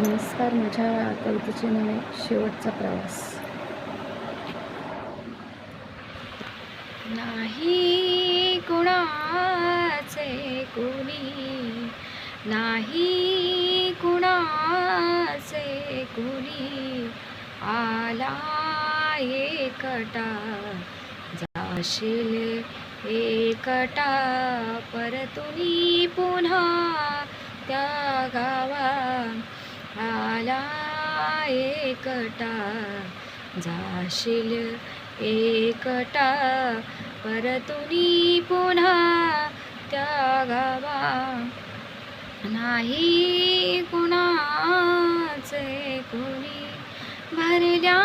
नमस्कार माझ्या कवितेचे नाव आहे शेवटचा प्रवास. नाही कुणाचे कुणी नाही कुणाचे कुणी आला एकटा जाशील एकटा परतुनी पुन्हा त्या गावा आला एकटा जाशील एकटा. परतुनी पुन्हा त्या गावा नाही कुणाचे कोणी. भरल्या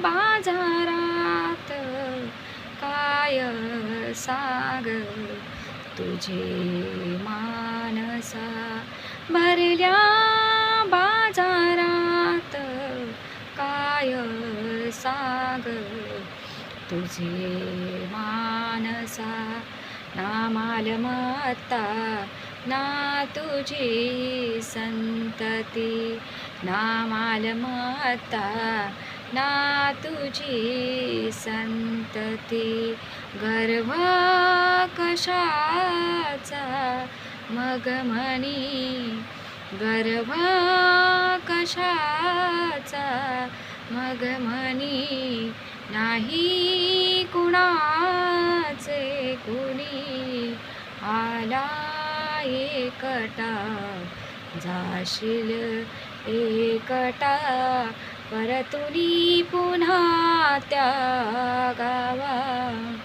बाजारात काय साग तुझे मानसा. भरल्या काय साग तुझे मानसा ना मालमत्ता ना तुझी संतती ना मालमत्ता ना तुझी संतती गर्भ कशाचा मग म्हणी गर्भ कशाचा मग म्हणी नाही कुणाचे कुणी. आला एकटा जाशील एकटा. परतुनी पुन्हा त्या गावा.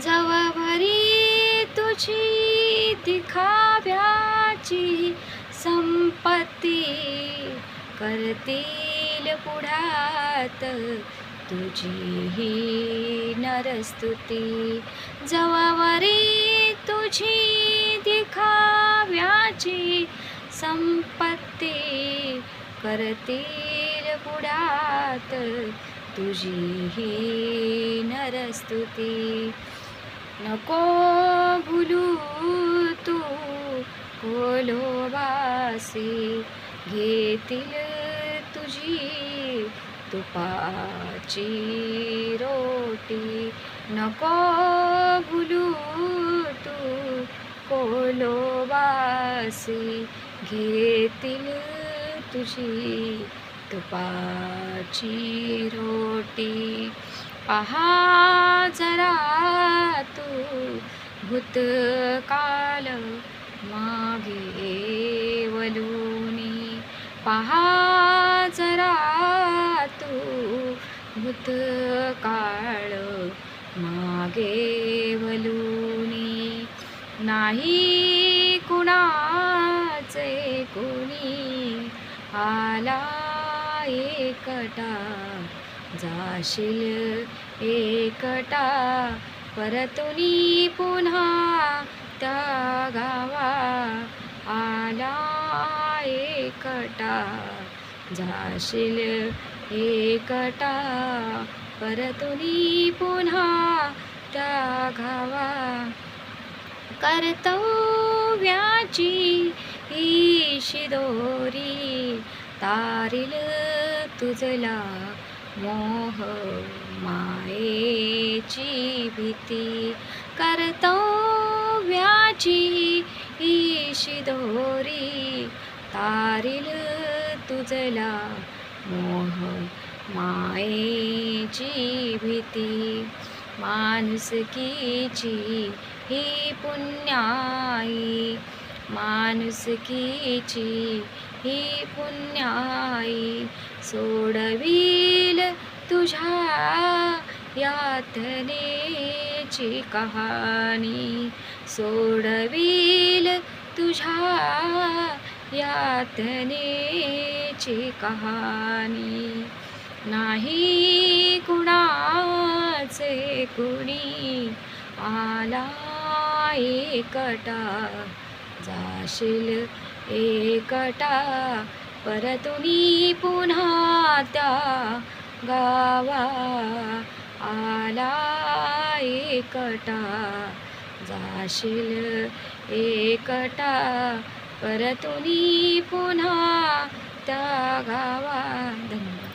जवळभरी तुझी दिखाव्याची संपत्ती होईल पुढात तुझी ही नरस्तुती. जवावरी तुझी दिखाव्याची संपत्ती करतील पुढात तुझी ही नरस्तुती. नको भुलू तू कोलोबासी. घेतील तुझी तुपाची रोटी नको भुलू तू कोलोबासी घेतील तुझी तुपाची रोटी. पहा जरा तू भूतकाल मागे वलुनी पहा जरा तू भूतकाळ मागे वलुनी. नाही कुणाचे कुणी आला एकटा. जाशील एकटा. परतुनी पुन्हा त्या गावा आला एकटा. जाशील एकटा परतुनी पुन्हा त्या घावा. कर्तव्याची ही शिदोरी तारील तुझला मोह मायेची भीती. कर्तव्याची ही शिदोरी तारील तुझला मोह मायेची भीती. माणुसकीची ही पुण्याई. माणुसकीची ही पुण्याई. सोडवील तुझ्या यातनेची कहाणी. सोडवील तुझ्या यातनेची कहाणी. नाही कुणाचे कुणी आला एकटा. जाशील एकटा. परतुनी पुन्हा त्या गावा आला एकटा. जाशील एकटा. परतुनी पुन्हा त्या गावा धन्यवाद